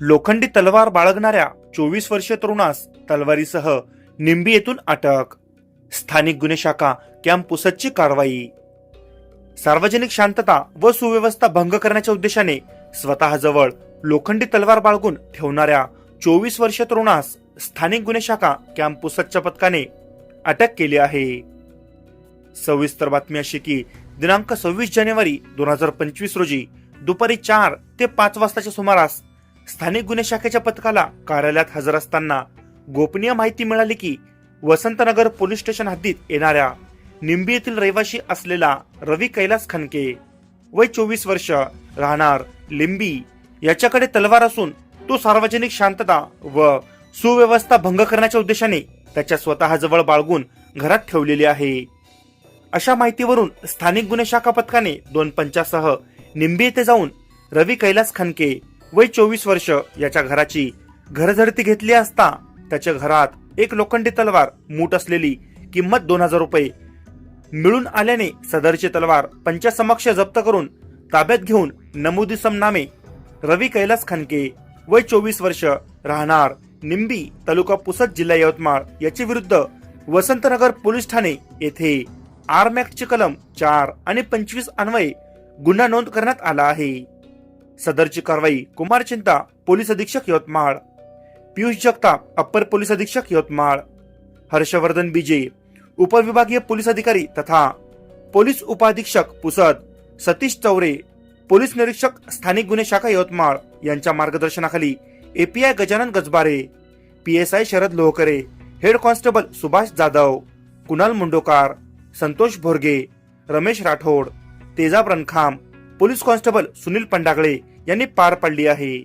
लोखंडी तलवार बाळगणाऱ्या चोवीस वर्षीय तरुणास तलवारीसह निंबी येथून अटक. स्थानिक गुन्हे शाखा कॅम्पुसची कारवाई. सार्वजनिक शांतता व सुव्यवस्था भंग करण्याच्या उद्देशाने स्वतःजवळ लोखंडी तलवार बाळगून ठेवणाऱ्या चोवीस वर्षीय तरुणास स्थानिक गुन्हे शाखा कॅम्पुसच्या पथकाने अटक केली आहे. सविस्तर बातमी अशी की दिनांक सव्वीस जानेवारी दोन हजार पंचवीस रोजी दुपारी चार ते पाच वाजताच्या सुमारास स्थानिक गुन्हे शाखेच्या पथकाला कार्यालयात हजर असताना गोपनीय माहिती मिळाली की वसंतनगर पोलीस स्टेशन हद्दीत येणाऱ्या निंबी येथील रहिवाशी असलेला रवी कैलास खनके वय चोवीस वर्ष राहणार लिंबी याच्याकडे तलवार असून तो सार्वजनिक शांतता व सुव्यवस्था भंग करण्याच्या उद्देशाने त्याच्या स्वतःजवळ बाळगून घरात ठेवलेली आहे. अशा माहितीवरून स्थानिक गुन्हे शाखा पथकाने दोन पंचासह निंबी येथे जाऊन रवी कैलास खनके वय चोवीस वर्ष याच्या घराची घरझडती घेतली असता त्याच्या घरात एक लोखंडी तलवार मूठ असलेली किंमत दोन हजार रुपये मिळून आल्याने सदरची तलवार पंचासमक्ष जप्त करून ताब्यात घेऊन नमुदिसम नामे रवी कैलास खनके वय चोवीस वर्ष राहणार निंबी तालुका पुसद जिल्हा यवतमाळ याच्या विरुद्ध वसंतनगर पोलीस ठाणे येथे आरमॅक्टचे कलम चार आणि पंचवीस अन्वये गुन्हा नोंद करण्यात आला आहे. सदरची कारवाई कुमार चिंता पोलीस अधीक्षक यवतमाळ. पियुष जगताप अप्पर पोलीस अधीक्षक यवतमाळ. हर्षवर्धन बीजे उपविभागीय पोलीस अधिकारी तथा पोलीस उपाधीक्षक पुसद सतीश चौरे. पोलीस निरीक्षक स्थानिक गुन्हे शाखा यवतमाळ यांच्या मार्गदर्शनाखाली API Gajanan Gajbare PSI Sharad Lohkare head constable Subhash Jadhav Kunal Mundokar Santosh Bhorge Ramesh Rathod Tejab Rankham police constable Sunil Pandagale यांनी पार पाडली आहे.